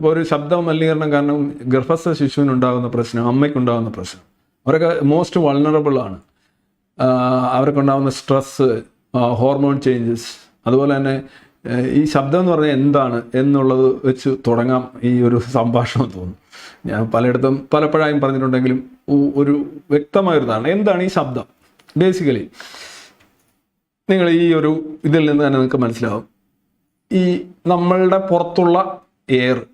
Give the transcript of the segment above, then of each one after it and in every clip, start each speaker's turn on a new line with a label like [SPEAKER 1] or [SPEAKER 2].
[SPEAKER 1] ഇപ്പോൾ ഒരു ശബ്ദ മലിനീകരണം കാരണം ഗർഭസ്ഥ ശിശുവിനുണ്ടാകുന്ന പ്രശ്നം അമ്മയ്ക്കുണ്ടാകുന്ന പ്രശ്നം. അവരൊക്കെ മോസ്റ്റ് വൾണറബിൾ ആണ്. അവർക്കുണ്ടാകുന്ന സ്ട്രെസ്സ് ഹോർമോൺ ചേഞ്ചസ് അതുപോലെ തന്നെ ഈ ശബ്ദം എന്ന് പറഞ്ഞാൽ എന്താണ് എന്നുള്ളത് വെച്ച് തുടങ്ങാം ഈ ഒരു സംഭാഷണം തോന്നുന്നു ഞാൻ പലയിടത്തും പലപ്പോഴായും പറഞ്ഞിട്ടുണ്ടെങ്കിലും ഒരു വ്യക്തമായൊരു എന്താണ് ഈ ശബ്ദം? ബേസിക്കലി നിങ്ങൾ ഈ ഒരു ഇതിൽ നിന്ന് തന്നെ നിങ്ങൾക്ക് മനസ്സിലാവും. ഈ നമ്മളുടെ പുറത്തുള്ള എയർ.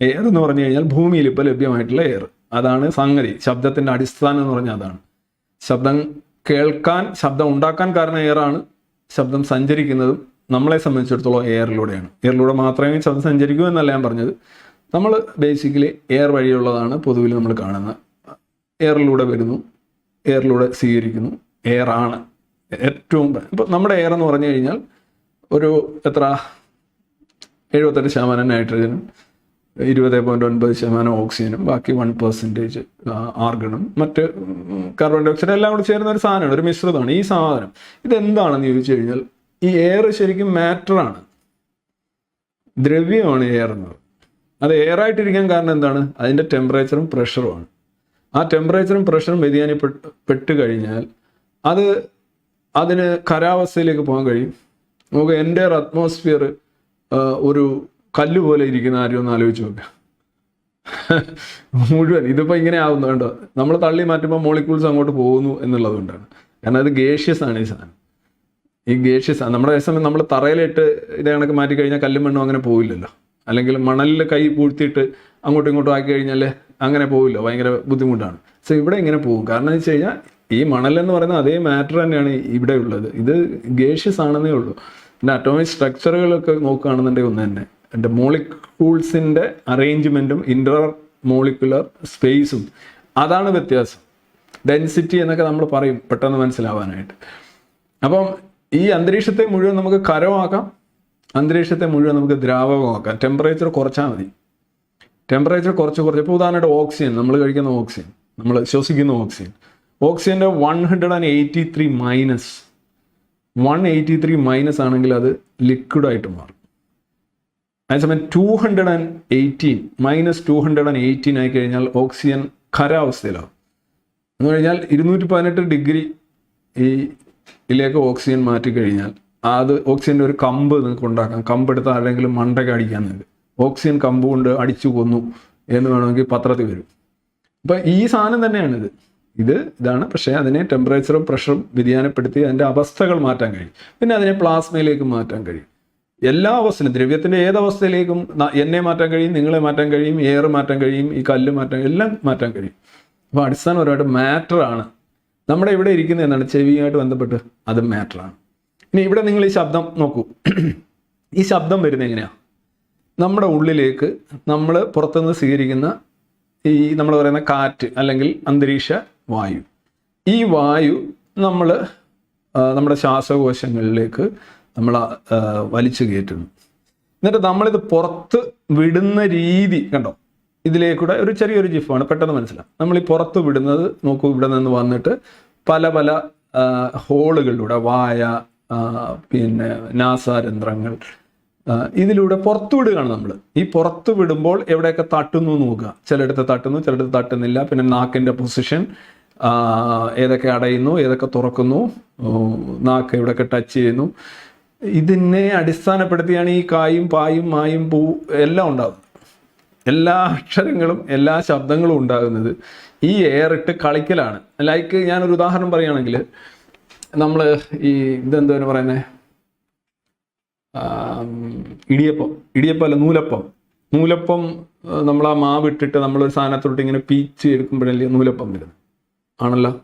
[SPEAKER 1] എയർ എന്ന് പറഞ്ഞു കഴിഞ്ഞാൽ ഭൂമിയിൽ ഇപ്പോൾ ലഭ്യമായിട്ടുള്ള എയർ. അതാണ് സംഗതി. ശബ്ദത്തിന്റെ അടിസ്ഥാനം എന്ന് പറഞ്ഞാൽ അതാണ്. ശബ്ദം കേൾക്കാൻ ശബ്ദം ഉണ്ടാക്കാൻ കാരണം എയറാണ് ശബ്ദം സഞ്ചരിക്കുന്നതും നമ്മളെ സംബന്ധിച്ചിടത്തോളം എയറിലൂടെയാണ് എയറിലൂടെ മാത്രമേ ശബ്ദം സഞ്ചരിക്കൂ എന്നല്ല ഞാൻ പറഞ്ഞത്. നമ്മൾ ബേസിക്കലി എയർ വഴിയുള്ളതാണ് പൊതുവിൽ നമ്മൾ കാണുന്നത് എയറിലൂടെ വരുന്നു. എയറിലൂടെ സ്വീകരിക്കുന്നു. എയറാണ് ഏറ്റവും ഇപ്പം നമ്മുടെ എയർ എന്ന് പറഞ്ഞു കഴിഞ്ഞാൽ ഒരു എത്ര എഴുപത്തെട്ട് ശതമാനം നൈട്രജനും ഇരുപത് പോയിന്റ് ഒൻപത് ശതമാനം ഓക്സിജനും ബാക്കി വൺ പെർസെന്റേജ് ആർഗണും മറ്റ് കാർബൺ ഡൈ ഓക്സൈഡ് എല്ലാം കൂടെ ചേരുന്ന ഒരു സാധനമാണ് ഒരു മിശ്രിതമാണ്. ഈ സാധനം ഇതെന്താണെന്ന് ചോദിച്ചു കഴിഞ്ഞാൽ ഈ എയർ ശരിക്കും മാറ്ററാണ് ദ്രവ്യമാണ് എയർ എന്നത് അത് എയർ ആയിട്ടിരിക്കാൻ കാരണം എന്താണ്? അതിന്റെ ടെമ്പറേച്ചറും പ്രഷറുമാണ് ആ ടെമ്പറേച്ചറും പ്രഷറും വ്യതിയാനപ്പെട്ട് കഴിഞ്ഞാൽ അത് അതിന് ഖരാവസ്ഥയിലേക്ക് പോകാൻ കഴിയും. നമുക്ക് എന്റെ അറ്റ്മോസ്ഫിയർ ഒരു കല്ല് പോലെ ഇരിക്കുന്ന ആരും ഒന്ന് ആലോചിച്ച് നോക്കുക മുഴുവൻ ഇതിപ്പോൾ ഇങ്ങനെ ആവുന്നു കേട്ടോ നമ്മൾ തള്ളി മാറ്റുമ്പോൾ മോളിക്യൂൾസ് അങ്ങോട്ട് പോകുന്നു എന്നുള്ളത് കൊണ്ടാണ്. കാരണം അത് ഗേഷ്യസ് ആണ് ഈ സാധനം. ഈ ഗേഷ്യസ് ആണ്. നമ്മുടെ സമയം നമ്മൾ തറയിലിട്ട് ഇതേ കണക്ക് മാറ്റി കഴിഞ്ഞാൽ കല്ലും മണ്ണും അങ്ങനെ പോവില്ലല്ലോ. അല്ലെങ്കിൽ മണലിൽ കൈ പൂഴ്ത്തിയിട്ട് അങ്ങോട്ടും ഇങ്ങോട്ടും ആക്കി കഴിഞ്ഞാൽ അങ്ങനെ പോവില്ല. ഭയങ്കര ബുദ്ധിമുട്ടാണ്. സോ ഇവിടെ ഇങ്ങനെ പോകും. കാരണം എന്ന് വെച്ച് കഴിഞ്ഞാൽ ഈ മണൽ എന്ന് പറയുന്ന അതേ മാറ്റർ തന്നെയാണ് ഇവിടെ ഉള്ളത്. ഇത് ഗേഷ്യസ് ആണെന്നേ ഉള്ളൂ. പിന്നെ അറ്റോമിക് സ്ട്രക്ചറുകളൊക്കെ നോക്കുകയാണെന്നുണ്ടെങ്കിൽ ഒന്ന് തന്നെ. എന്റെ മോളിക്യൂൾസിന്റെ അറേഞ്ച്മെന്റും ഇന്റർ മോളിക്കുലർ സ്പേസും അതാണ് വ്യത്യാസം. ഡെൻസിറ്റി എന്നൊക്കെ നമ്മൾ പറയും പെട്ടെന്ന് മനസ്സിലാവാനായിട്ട്. അപ്പം ഈ അന്തരീക്ഷത്തെ മുഴുവൻ നമുക്ക് കരമാക്കാം. അന്തരീക്ഷത്തെ മുഴുവൻ നമുക്ക് ദ്രാവകമാക്കാം. ടെമ്പറേച്ചർ കുറച്ചാൽ മതി. ടെമ്പറേച്ചർ കുറച്ച് കുറച്ച്. ഇപ്പോൾ ഉദാഹരണമായിട്ട് ഓക്സിജൻ നമ്മൾ കഴിക്കുന്ന ഓക്സിജൻ നമ്മൾ ശ്വസിക്കുന്ന ഓക്സിജൻ ഓക്സിജന്റെ one hundred and eighty three minus one eighty three minus ആണെങ്കിൽ അത് ലിക്വിഡായിട്ട് മാറും. അതേസമയം two hundred and eighteen minus two hundred and eighteen ആയി കഴിഞ്ഞാൽ ഓക്സിജൻ ഖരാവസ്ഥയിലാവും എന്ന് കഴിഞ്ഞാൽ ഇരുന്നൂറ്റി പതിനെട്ട് ഡിഗ്രി ഈ ഇതിലേക്ക് ഓക്സിജൻ മാറ്റി കഴിഞ്ഞാൽ അത് ഓക്സിജന്റെ ഒരു കമ്പ് നിങ്ങൾക്ക് ഉണ്ടാക്കാം. കമ്പ് എടുത്ത് ആരെങ്കിലും മണ്ടയ്ക്ക് അടിക്കാൻ നിങ്ങൾക്ക് ഓക്സിജൻ കമ്പ് കൊണ്ട് അടിച്ചു കൊന്നു എന്ന് വേണമെങ്കിൽ പത്രത്തിൽ വരും. അപ്പം ഈ സാധനം തന്നെയാണിത്. ഇത് ഇതാണ്. പക്ഷേ അതിനെ ടെമ്പറേച്ചറും പ്രഷറും വ്യതിയാനപ്പെടുത്തി അതിന്റെ അവസ്ഥകൾ മാറ്റാൻ കഴിയും. പിന്നെ അതിനെ പ്ലാസ്മയിലേക്ക് മാറ്റാൻ കഴിയും. എല്ലാ അവസ്ഥയിലും ദ്രവ്യത്തിന്റെ ഏതവസ്ഥയിലേക്കും എന്നെ മാറ്റാൻ കഴിയും നിങ്ങളെ മാറ്റാൻ കഴിയും എയർ മാറ്റാൻ കഴിയും ഈ കല്ല് മാറ്റാൻ എല്ലാം മാറ്റാൻ കഴിയും. അപ്പോൾ അടിസ്ഥാനപരമായിട്ട് മാറ്ററാണ് നമ്മുടെ ഇവിടെ ഇരിക്കുന്ന എന്താണ്? ചെവിയുമായിട്ട് ബന്ധപ്പെട്ട് അത് മാറ്ററാണ് ഇനി ഇവിടെ നിങ്ങൾ ഈ ശബ്ദം നോക്കൂ. ഈ ശബ്ദം വരുന്നത് എങ്ങനെയാണ് നമ്മുടെ ഉള്ളിലേക്ക് നമ്മൾ പുറത്തുനിന്ന് സ്വീകരിക്കുന്ന ഈ നമ്മൾ പറയുന്ന കാറ്റ് അല്ലെങ്കിൽ അന്തരീക്ഷ വായു. ഈ വായു നമ്മൾ നമ്മുടെ ശ്വാസകോശങ്ങളിലേക്ക് നമ്മൾ വലിച്ചു കയറ്റുന്നു. എന്നിട്ട് നമ്മളിത് പുറത്ത് വിടുന്ന രീതി കണ്ടോ? ഇതിലേക്കൂടെ ഒരു ചെറിയൊരു ജിഫാണ് പെട്ടെന്ന് മനസ്സിലാവും. നമ്മൾ ഈ പുറത്ത് വിടുന്നത് നോക്കൂ ഇവിടെ നിന്ന് വന്നിട്ട് പല പല ഹോളുകളിലൂടെ വായ പിന്നെ നാസാരന്ധ്രങ്ങൾ ഇതിലൂടെ പുറത്തു വിടുകയാണ് നമ്മൾ ഈ പുറത്തു വിടുമ്പോൾ എവിടെയൊക്കെ തട്ടുന്നു നോക്കുക. ചിലയിടത്ത് തട്ടുന്നു ചിലയിടത്ത് തട്ടുന്നില്ല. പിന്നെ നാക്കിന്റെ പൊസിഷൻ ഏതൊക്കെ അടയുന്നു ഏതൊക്കെ തുറക്കുന്നു നാക്ക് എവിടെയൊക്കെ ടച്ച് ചെയ്യുന്നു. ഇതിനെ അടിസ്ഥാനപ്പെടുത്തിയാണ് ഈ കായും പായും മായും പൂ എല്ലാം ഉണ്ടാകുന്നത് എല്ലാ അക്ഷരങ്ങളും എല്ലാ ശബ്ദങ്ങളും ഉണ്ടാകുന്നത് ഈ എയറിട്ട് കളിക്കലാണ്. ലൈക്ക് ഞാനൊരു ഉദാഹരണം പറയുകയാണെങ്കിൽ നമ്മൾ ഈ ഇതെന്തോ പറയുന്നത് ഇടിയപ്പം ഇടിയപ്പം അല്ല നൂലപ്പം. നൂലപ്പം നമ്മൾ ആ മാവ് ഇട്ടിട്ട് നമ്മളൊരു സാധനത്തോട്ട് ഇങ്ങനെ പീച്ച് എടുക്കുമ്പോഴല്ലേ നൂലപ്പം വരുന്നത്? ആണല്ലോ?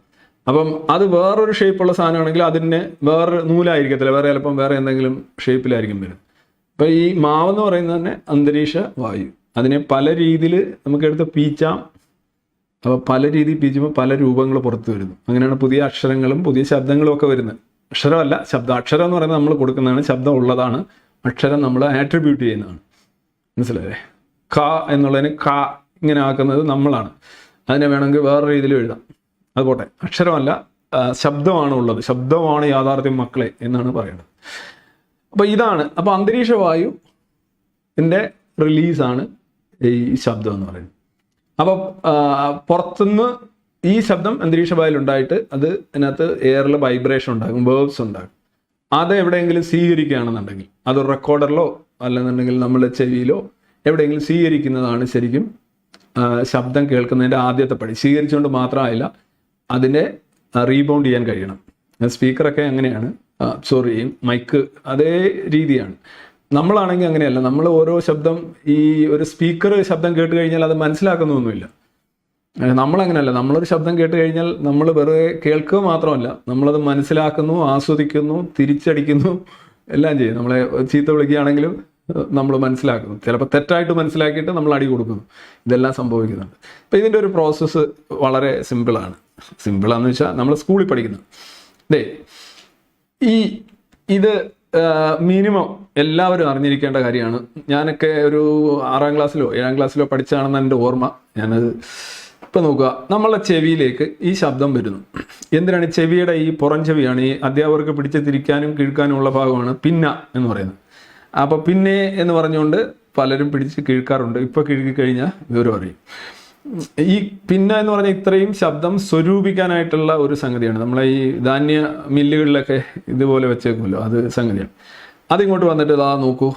[SPEAKER 1] അപ്പം അത് വേറൊരു ഷേപ്പുള്ള സാധനമാണെങ്കിൽ അതിന് വേറെ നൂലായിരിക്കത്തില്ല. വേറെ ചിലപ്പം വേറെ എന്തെങ്കിലും ഷേപ്പിലായിരിക്കും വരുന്നത്. അപ്പം ഈ മാവ് എന്ന് പറയുന്നത് തന്നെ അന്തരീക്ഷ വായു. അതിനെ പല രീതിയിൽ നമുക്ക് എടുത്ത് പീച്ചാം. അപ്പോൾ പല രീതിയിൽ പീച്ചുമ്പോൾ പല രൂപങ്ങൾ പുറത്ത് വരുന്നു. അങ്ങനെയാണ് പുതിയ അക്ഷരങ്ങളും പുതിയ ശബ്ദങ്ങളും ഒക്കെ വരുന്നത്. അക്ഷരമല്ല ശബ്ദം അക്ഷരം എന്ന് പറയുന്നത് നമ്മൾ കൊടുക്കുന്നതാണ് ശബ്ദം ഉള്ളതാണ് അക്ഷരം നമ്മൾ ആട്രിബ്യൂട്ട് ചെയ്യുന്നതാണ്. മനസ്സിലായേ ക എന്നുള്ളതിന് ക ഇങ്ങനെ ആക്കുന്നത് നമ്മളാണ്. അതിനെ വേണമെങ്കിൽ വേറെ രീതിയിൽ എഴുതാം. അത് പോട്ടെ. അക്ഷരമല്ല ശബ്ദമാണ് ഉള്ളത്. ശബ്ദമാണ് യാഥാർത്ഥ്യം മക്കളെ എന്നാണ് പറയുന്നത്. അപ്പോൾ ഇതാണ് അപ്പോൾ അന്തരീക്ഷ വായു ന്റെ റിലീസാണ് ഈ ശബ്ദം എന്ന് പറയുന്നത്. അപ്പോൾ പുറത്തുനിന്ന് ഈ ശബ്ദം അന്തരീക്ഷ വായിൽ ഉണ്ടായിട്ട് അത് അതിനകത്ത് എയറിൽ വൈബ്രേഷൻ ഉണ്ടാകും വേർബ്സ് ഉണ്ടാകും. അത് എവിടെയെങ്കിലും സ്വീകരിക്കുകയാണെന്നുണ്ടെങ്കിൽ അത് റെക്കോർഡറിലോ അല്ലെന്നുണ്ടെങ്കിൽ നമ്മുടെ ചെവിയിലോ എവിടെയെങ്കിലും സ്വീകരിക്കുന്നതാണ് ശരിക്കും ശബ്ദം കേൾക്കുന്നതിന്റെ ആദ്യത്തെ പടി. സ്വീകരിച്ചുകൊണ്ട് മാത്രമായില്ല അതിനെ റീബൗണ്ട് ചെയ്യാൻ കഴിയണം. സ്പീക്കറൊക്കെ അങ്ങനെയാണ്. സോറി മൈക്ക് അതേ രീതിയാണ്. നമ്മളാണെങ്കിൽ അങ്ങനെയല്ല. നമ്മൾ ഓരോ ശബ്ദം ഈ ഒരു സ്പീക്കർ ശബ്ദം കേട്ട് കഴിഞ്ഞാൽ അത് മനസ്സിലാക്കുന്നൊന്നുമില്ല. നമ്മളങ്ങനെയല്ല നമ്മളൊരു ശബ്ദം കേട്ട് കഴിഞ്ഞാൽ നമ്മൾ വെറുതെ കേൾക്കുക മാത്രമല്ല നമ്മളത് മനസ്സിലാക്കുന്നു ആസ്വദിക്കുന്നു തിരിച്ചടിക്കുന്നു എല്ലാം ചെയ്യും. നമ്മളെ ചീത്ത വിളിക്കുകയാണെങ്കിലും നമ്മൾ മനസ്സിലാക്കുന്നു. ചിലപ്പോൾ തെറ്റായിട്ട് മനസ്സിലാക്കിയിട്ട് നമ്മൾ അടി കൊടുക്കുന്നു. ഇതെല്ലാം സംഭവിക്കുന്നുണ്ട്. അപ്പം ഇതിന്റെ ഒരു പ്രോസസ്സ് വളരെ സിമ്പിളാണ് സിമ്പിളാന്ന് വെച്ചാൽ നമ്മൾ സ്കൂളിൽ പഠിക്കുന്നു. ദേ ഈ ഇത് മിനിമം എല്ലാവരും അറിഞ്ഞിരിക്കേണ്ട കാര്യമാണ്. ഞാനൊക്കെ ഒരു ആറാം ക്ലാസ്സിലോ ഏഴാം ക്ലാസ്സിലോ പഠിച്ചാണെന്ന് എന്റെ ഓർമ്മ. ഞാനത് ഇപ്പം നോക്കുക. നമ്മളെ ചെവിയിലേക്ക് ഈ ശബ്ദം വരുന്നു. എന്തിനാണ് ചെവിയുടെ ഈ പുറം ചെവിയാണ് ഈ അധ്യാപകർക്ക് പിടിച്ച് തിരിക്കാനും കിഴുക്കാനും ഉള്ള ഭാഗമാണ് പിന്ന എന്ന് പറയുന്നത്. അപ്പോൾ പിന്നെ എന്ന് പറഞ്ഞുകൊണ്ട് പലരും പിടിച്ച് കിഴുക്കാറുണ്ട്. ഇപ്പോൾ കീഴ്ക്കി കഴിഞ്ഞാൽ വിവരം അറിയും. ഈ പിന്ന എന്ന് പറഞ്ഞ ഇത്രയും ശബ്ദം സ്വരൂപിക്കാനായിട്ടുള്ള ഒരു സംഗതിയാണ്. നമ്മളെ ഈ ധാന്യ മില്ലുകളിലൊക്കെ ഇതുപോലെ വെച്ചേക്കുമല്ലോ. അത് സംഗതിയാണ്. അതിങ്ങോട്ട് വന്നിട്ട് ഇതാ നോക്കൂ.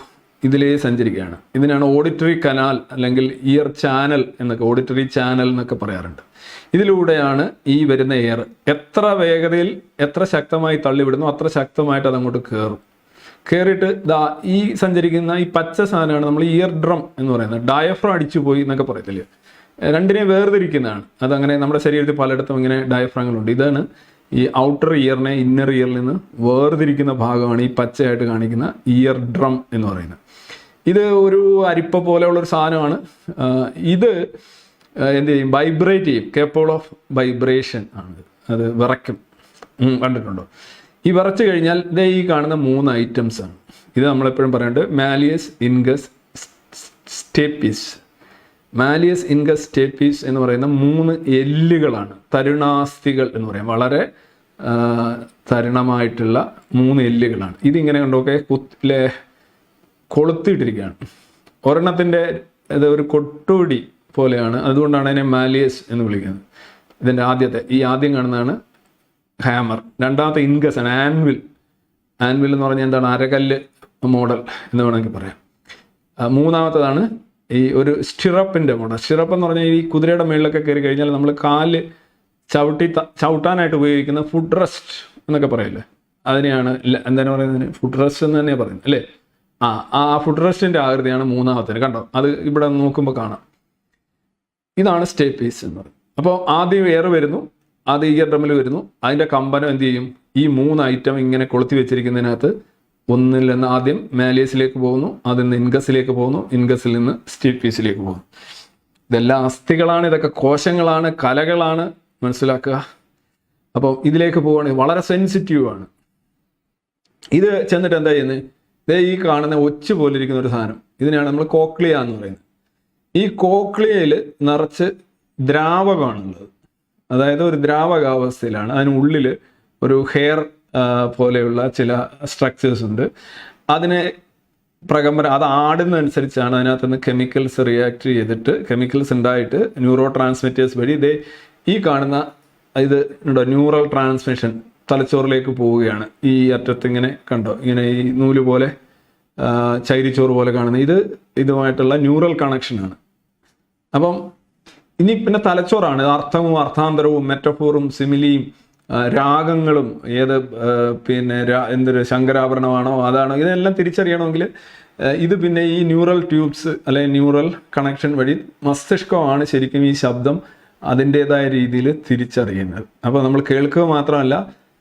[SPEAKER 1] ഇതിലേ സഞ്ചരിക്കുകയാണ്. ഇതിനാണ് ഓഡിറ്ററി കനാൽ അല്ലെങ്കിൽ ഇയർ ചാനൽ എന്നൊക്കെ ഓഡിറ്ററി ചാനൽ എന്നൊക്കെ പറയാറുണ്ട്. ഇതിലൂടെയാണ് ഈ വരുന്ന എയർ എത്ര വേഗതയിൽ എത്ര ശക്തമായി തള്ളിവിടുന്നു അത്ര ശക്തമായിട്ട് അതങ്ങോട്ട് കയറും കയറിയിട്ട് ദാ ഈ സഞ്ചരിക്കുന്ന ഈ പച്ച സാധനമാണ് നമ്മൾ ഇയർ ഡ്രം എന്ന് പറയുന്നത്. ഡയഫ്രം അടിച്ചു പോയി എന്നൊക്കെ പറയത്തില്ലേ? രണ്ടിനെ വേർതിരിക്കുന്നതാണ്. അതങ്ങനെ നമ്മുടെ ശരീരത്തിൽ പലയിടത്തും ഇങ്ങനെ ഡയഫ്രങ്ങളുണ്ട് ഇതാണ് ഈ ഔട്ടർ ഇയറിനെ ഇന്നർ ഇയറിൽ നിന്ന് വേർതിരിക്കുന്ന ഭാഗമാണ് ഈ പച്ചയായിട്ട് കാണിക്കുന്ന ഇയർ ഡ്രം എന്ന് പറയുന്നത്. ഇത് ഒരു അരിപ്പ പോലെയുള്ള ഒരു സാധനമാണ് ഇത് എന്ത് ചെയ്യും? വൈബ്രേറ്റ് ചെയ്യും. കേപ്പോൾ ഓഫ് വൈബ്രേഷൻ ആണ്. അത് വിറയ്ക്കും. കണ്ടിട്ടുണ്ടോ? ഈ വിറച്ചു കഴിഞ്ഞാൽ ഇതേ ഈ കാണുന്ന മൂന്ന് ഐറ്റംസ് ആണ്. ഇത് നമ്മളെപ്പോഴും പറയുന്നുണ്ട് malleus incus stapes malleus incus stapes എന്ന് പറയുന്ന മൂന്ന് എല്ലുകളാണ്. തരുണാസ്ഥികൾ എന്ന് പറയാം. വളരെ തരുണമായിട്ടുള്ള മൂന്ന് എല്ലുകളാണ്. ഇതിങ്ങനെ കണ്ടോക്കെ കുത്തിലെ കൊളുത്തിയിട്ടിരിക്കുകയാണ്. ഒരെണ്ണത്തിന്റെ ഇത് ഒരു കൊട്ടുപിടി പോലെയാണ്. അതുകൊണ്ടാണ് അതിനെ മാലിയസ് എന്ന് വിളിക്കുന്നത്. ഇതിന്റെ ആദ്യത്തെ ഈ ആദ്യം കാണുന്നതാണ് ഹാമർ. രണ്ടാമത്തെ ഇൻഗസ് ആണ് ആൻവിൽ. ആൻവിൽ എന്ന് പറഞ്ഞാൽ എന്താണ്? അരകല്ല് മോഡൽ എന്ന് വേണമെങ്കിൽ പറയാം. മൂന്നാമത്തതാണ് ഈ ഒരു സ്റ്റിറപ്പിന്റെ മോഡൽ. സ്റ്റിറപ്പ് എന്ന് പറഞ്ഞാൽ ഈ കുതിരയുടെ മേളിലൊക്കെ കയറി കഴിഞ്ഞാൽ നമ്മൾ കാൽ ചവിട്ടി ചവിട്ടാനായിട്ട് ഉപയോഗിക്കുന്ന ഫുഡ് റെസ്റ്റ് എന്നൊക്കെ പറയല്ലേ? അതിനെയാണ് എന്താണ് പറയുന്നതിന് ഫുഡ് റെസ്റ്റ് എന്ന് തന്നെയാണ് പറയുന്നത് അല്ലേ? ആ ആ ഫുഡ് റെസ്റ്റിന്റെ ആകൃതിയാണ് മൂന്നാമത്തേന് കണ്ടോ? അത് ഇവിടെ നോക്കുമ്പോൾ കാണാം. ഇതാണ് സ്റ്റേ പീസ് എന്ന് പറയുന്നത് അപ്പോൾ ആദ്യം എയർ വരുന്നു. ആദ്യം ഇയർ ഡ്രമ്മിൽ വരുന്നു. അതിന്റെ കമ്പനം എന്ത് ചെയ്യും? ഈ മൂന്ന് ഐറ്റം ഇങ്ങനെ കൊളുത്തി വെച്ചിരിക്കുന്നതിനകത്ത് ഒന്നിൽ നിന്ന് ആദ്യം മാലിയസിലേക്ക് പോകുന്നു. അതിൽ നിന്ന് ഇൻഗസിലേക്ക് പോകുന്നു. ഇൻഗസിൽ നിന്ന് സ്റ്റേ പീസിലേക്ക് പോകുന്നു. ഇതെല്ലാം അസ്ഥികളാണ്. ഇതൊക്കെ കോശങ്ങളാണ്. കലകളാണ്. മനസ്സിലാക്കുക? അപ്പോൾ ഇതിലേക്ക് പോവുകയാണെങ്കിൽ വളരെ സെൻസിറ്റീവ് ആണ്. ഇത് ചെന്നിട്ട് എന്താ ചെയ്യുന്നത് ഇതേ ഈ കാണുന്ന ഒച്ച് പോലെ ഇരിക്കുന്ന ഒരു സാധനം. ഇതിനെയാണ് നമ്മൾ കോക്ലിയ എന്ന് പറയുന്നത്. ഈ കോക്ലിയയിൽ നിറച്ച് ദ്രാവകമാണുള്ളത്. അതായത് ഒരു ദ്രാവകാവസ്ഥയിലാണ്. അതിനുള്ളിൽ ഒരു ഹെയർ പോലെയുള്ള ചില സ്ട്രക്ചേഴ്സ് ഉണ്ട്. അതിനെ പ്രകമ്പനം അത് ആടുന്നതനുസരിച്ചാണ് അതിനകത്ത് നിന്ന് കെമിക്കൽസ് റിയാക്ട് ചെയ്തിട്ട് കെമിക്കൽസ് ഉണ്ടായിട്ട് ന്യൂറോ ട്രാൻസ്മിറ്റേഴ്സ് വഴി ഇതേ ഈ കാണുന്ന ഇത് ന്യൂറൽ ട്രാൻസ്മിഷൻ തലച്ചോറിലേക്ക് പോവുകയാണ്. ഈ അറ്റത്ത് ഇങ്ങനെ കണ്ടോ? ഇങ്ങനെ ഈ നൂൽ പോലെ ചൈരിച്ചോറ് പോലെ കാണുന്നത് ഇത് ഇതുമായിട്ടുള്ള ന്യൂറൽ കണക്ഷനാണ് അപ്പം ഇനി പിന്നെ തലച്ചോറാണ്. അർത്ഥവും അർത്ഥാന്തരവും മെറ്റഫോറും സിമിലിയും രാഗങ്ങളും ഏത് പിന്നെ എന്തൊരു ശങ്കരാഭരണമാണോ അതാണോ ഇതെല്ലാം തിരിച്ചറിയണമെങ്കിൽ ഇത് പിന്നെ ഈ ന്യൂറൽ ട്യൂബ്സ് അല്ലെങ്കിൽ ന്യൂറൽ കണക്ഷൻ വഴി മസ്തിഷ്കമാണ് ശരിക്കും ഈ ശബ്ദം അതിന്റെതായ രീതിയിൽ തിരിച്ചറിയുന്നത്. അപ്പോൾ നമ്മൾ കേൾക്കുക മാത്രമല്ല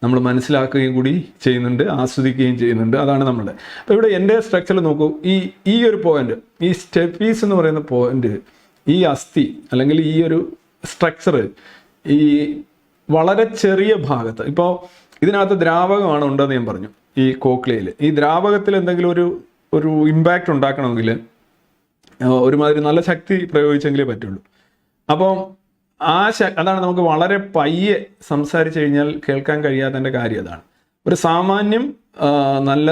[SPEAKER 1] നമ്മൾ മനസ്സിലാക്കുകയും കൂടി ചെയ്യുന്നുണ്ട് ആസ്വദിക്കുകയും ചെയ്യുന്നുണ്ട്. അതാണ് നമ്മളുടെ. അപ്പോൾ ഇവിടെ എന്റെ സ്ട്രക്ചറിൽ നോക്കൂ. ഈ ഈ ഒരു പോയിന്റ് ഈ സ്റ്റെപ്പീസ് എന്ന് പറയുന്ന പോയിന്റ് ഈ അസ്ഥി അല്ലെങ്കിൽ ഈ ഒരു സ്ട്രക്ചർ ഈ വളരെ ചെറിയ ഭാഗത്ത് ഇപ്പോൾ ഇതിനകത്ത് ദ്രാവകമാണ് ഉണ്ടെന്ന് ഞാൻ പറഞ്ഞു ഈ കോക്ലിയയിൽ ഈ ദ്രാവകത്തിൽ എന്തെങ്കിലും ഒരു ഒരു ഇമ്പാക്റ്റ് ഉണ്ടാക്കണമെങ്കിൽ ഒരുമാതിരി നല്ല ശക്തി പ്രയോഗിച്ചെങ്കിലേ പറ്റുള്ളൂ. അപ്പം ആ അതാണ് നമുക്ക് വളരെ പയ്യെ സംസാരിച്ചു കഴിഞ്ഞാൽ കേൾക്കാൻ കഴിയാത്തതിന്റെ കാര്യം അതാണ്. ഒരു സാമാന്യം നല്ല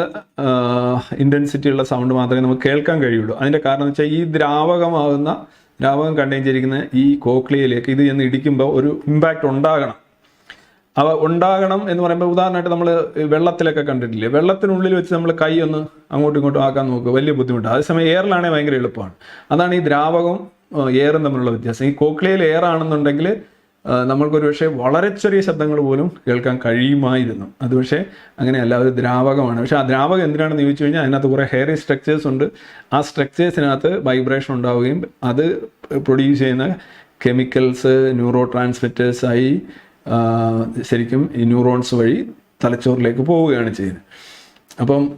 [SPEAKER 1] ഇന്റൻസിറ്റി ഉള്ള സൗണ്ട് മാത്രമേ നമുക്ക് കേൾക്കാൻ കഴിയുള്ളൂ. അതിന്റെ കാരണം എന്ന് വെച്ചാൽ ഈ ദ്രാവകമാകുന്ന ദ്രാവകം കണ്ടെയ്ൻ ചെയ്തിരിക്കുന്ന ഈ കോക്ലിയയിലേക്ക് ഇത് ചെന്ന് ഇടിക്കുമ്പോൾ ഒരു ഇമ്പാക്റ്റ് ഉണ്ടാകണം. അവ ഉണ്ടാകണം എന്ന് പറയുമ്പോൾ ഉദാഹരണമായിട്ട് നമ്മൾ വെള്ളത്തിലൊക്കെ കണ്ടിട്ടില്ലേ? വെള്ളത്തിനുള്ളിൽ വെച്ച് നമ്മൾ കൈ ഒന്ന് അങ്ങോട്ടും ഇങ്ങോട്ടും ആക്കാൻ നോക്കുക. വലിയ ബുദ്ധിമുട്ടാണ്. അതേസമയം എയറിലാണെങ്കിൽ ഭയങ്കര എളുപ്പമാണ്. അതാണ് ഈ ദ്രാവകം എയറും തമ്മിലുള്ള വ്യത്യാസം. ഈ കോക്ലിയയിൽ എയർ ആണെന്നുണ്ടെങ്കിൽ നമ്മൾക്കൊരു പക്ഷേ വളരെ ചെറിയ ശബ്ദങ്ങൾ പോലും കേൾക്കാൻ കഴിയുമായിരുന്നു. അത് പക്ഷേ അങ്ങനെയല്ല ഒരു ദ്രാവകമാണ്. പക്ഷേ ആ ദ്രാവകം എന്തിനാണെന്ന് ചോദിച്ചു കഴിഞ്ഞാൽ അതിനകത്ത് കുറേ ഹെയറി സ്ട്രക്ചേഴ്സ് ഉണ്ട്. ആ സ്ട്രക്ചേഴ്സിനകത്ത് വൈബ്രേഷൻ ഉണ്ടാവുകയും അത് പ്രൊഡ്യൂസ് ചെയ്യുന്ന കെമിക്കൽസ് ന്യൂറോ ട്രാൻസ്മിറ്റേഴ്സായി ശരിക്കും ഈ ന്യൂറോൺസ് വഴി തലച്ചോറിലേക്ക് പോവുകയാണ് ചെയ്യുന്നത്. അപ്പം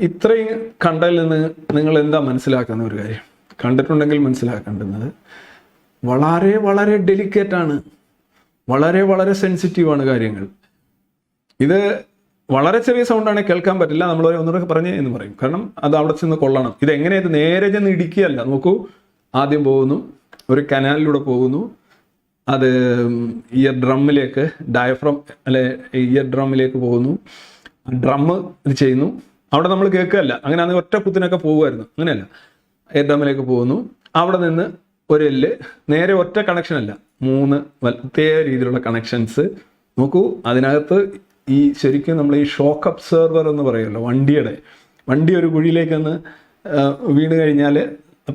[SPEAKER 1] ഇത്രയും കണ്ടതിൽ നിന്ന് നിങ്ങൾ എന്താ മനസ്സിലാക്കുന്ന ഒരു കാര്യം? കണ്ടിട്ടുണ്ടെങ്കിൽ മനസ്സിലാക്കേണ്ടുന്നത് വളരെ വളരെ ഡെലിക്കേറ്റാണ് വളരെ വളരെ സെൻസിറ്റീവാണ് കാര്യങ്ങൾ. ഇത് വളരെ ചെറിയ സൗണ്ടാണ് കേൾക്കാൻ പറ്റില്ല. നമ്മൾ ഒന്നുകൂടെ പറഞ്ഞേ എന്ന് പറയും. കാരണം അത് അവിടെ ചെന്ന് കൊള്ളണം. ഇത് എങ്ങനെയത് നേരെ ചെന്ന് ഇടിക്കുകയല്ല നോക്കൂ. ആദ്യം പോകുന്നു. ഒരു കനാലിലൂടെ പോകുന്നു. അത് ഇയർ ഡ്രമ്മിലേക്ക് ഡയഫ്രം അല്ലെ ഇയർ ഡ്രമ്മിലേക്ക് പോകുന്നു. ഡ്രമ്മ് ഇത് ചെയ്യുന്നു. അവിടെ നമ്മൾ കേൾക്കുകയല്ല. അങ്ങനെ അന്ന് ഒറ്റ കുത്തിനൊക്കെ പോകുമായിരുന്നു. അങ്ങനെയല്ല. ഡ്രമ്മിലേക്ക് പോകുന്നു. അവിടെ നിന്ന് ഒരു എല്ല് നേരെ ഒറ്റ കണക്ഷൻ അല്ല മൂന്ന് പ്രത്യേക രീതിയിലുള്ള കണക്ഷൻസ് നോക്കൂ അതിനകത്ത് ഈ ശരിക്കും നമ്മൾ ഈ ഷോക്ക് അബ്സർവർ എന്ന് പറയുമല്ലോ വണ്ടിയുടെ. വണ്ടി ഒരു കുഴിയിലേക്ക് ഒന്ന് വീണ് കഴിഞ്ഞാൽ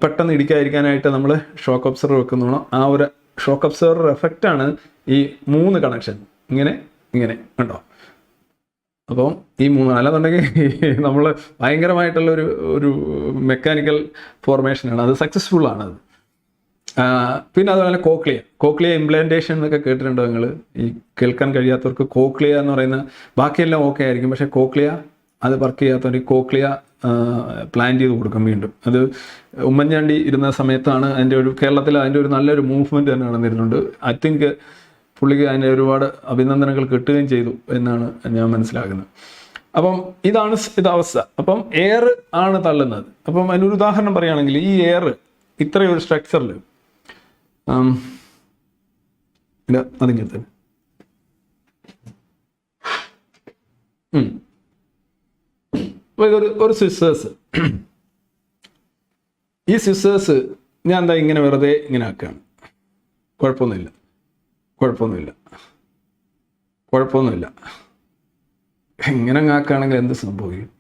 [SPEAKER 1] പെട്ടെന്ന് ഇടിക്കാതിരിക്കാനായിട്ട് നമ്മൾ ഷോക്ക് അബ്സർവർ വെക്കുന്നോണം ആ ഒരു ഷോക്ക് അബ്സർവർ എഫക്റ്റാണ് ഈ മൂന്ന് കണക്ഷൻ ഇങ്ങനെ ഇങ്ങനെ കണ്ടോ? അപ്പം ഈ മൂന്ന് അല്ലാന്നുണ്ടെങ്കിൽ നമ്മൾ ഭയങ്കരമായിട്ടുള്ള ഒരു ഒരു മെക്കാനിക്കൽ ഫോർമേഷനാണ് അത് സക്സസ്ഫുൾ ആണ് അത്. പിന്നെ അതുപോലെ കോക്ലിയ. കോക്ലിയ ഇംപ്ലാന്റേഷൻ എന്നൊക്കെ കേട്ടിട്ടുണ്ടോ നിങ്ങൾ ഈ കേൾക്കാൻ കഴിയാത്തവർക്ക് കോക്ലിയ എന്ന് പറയുന്ന ബാക്കിയെല്ലാം ഓക്കെ ആയിരിക്കും. പക്ഷേ കോക്ലിയ അത് വർക്ക് ചെയ്യാത്തവർ കോക്ലിയ പ്ലാൻ ചെയ്ത് കൊടുക്കും വീണ്ടും. അത് ഉമ്മൻചാണ്ടി ഇരുന്ന സമയത്താണ് അതിന്റെ ഒരു കേരളത്തിൽ അതിന്റെ ഒരു നല്ലൊരു മൂവ്മെന്റ് തന്നെ നടന്നിരുന്നുണ്ട്. ഐ തിങ്ക് പുള്ളിക്ക് അതിന്റെ ഒരുപാട് അഭിനന്ദനങ്ങൾ കിട്ടുകയും ചെയ്തു എന്നാണ് ഞാൻ മനസ്സിലാക്കുന്നത്. അപ്പം ഇതാണ് ഇത് അവസ്ഥ. അപ്പം എയർ ആണ് തള്ളുന്നത്. അപ്പം അതിനൊരു ഉദാഹരണം പറയുകയാണെങ്കിൽ ഈ എയർ ഇത്രയും ഒരു സ്ട്രക്ചറിൽ ഇല്ല അതിങ്ങനെ ഇതൊരു ഒരു സിസ്റ്റേഴ്സ് ഈ സിസ്റ്റേഴ്സ് ഞാൻ എന്താ ഇങ്ങനെ വെറുതെ ഇങ്ങനെ ആക്കുകയാണ്. കുഴപ്പമൊന്നുമില്ല. കുഴപ്പമൊന്നുമില്ല. കുഴപ്പമൊന്നുമില്ല. എങ്ങനെ ആക്കുകയാണെങ്കിൽ എന്ത് സംഭവിക്കും?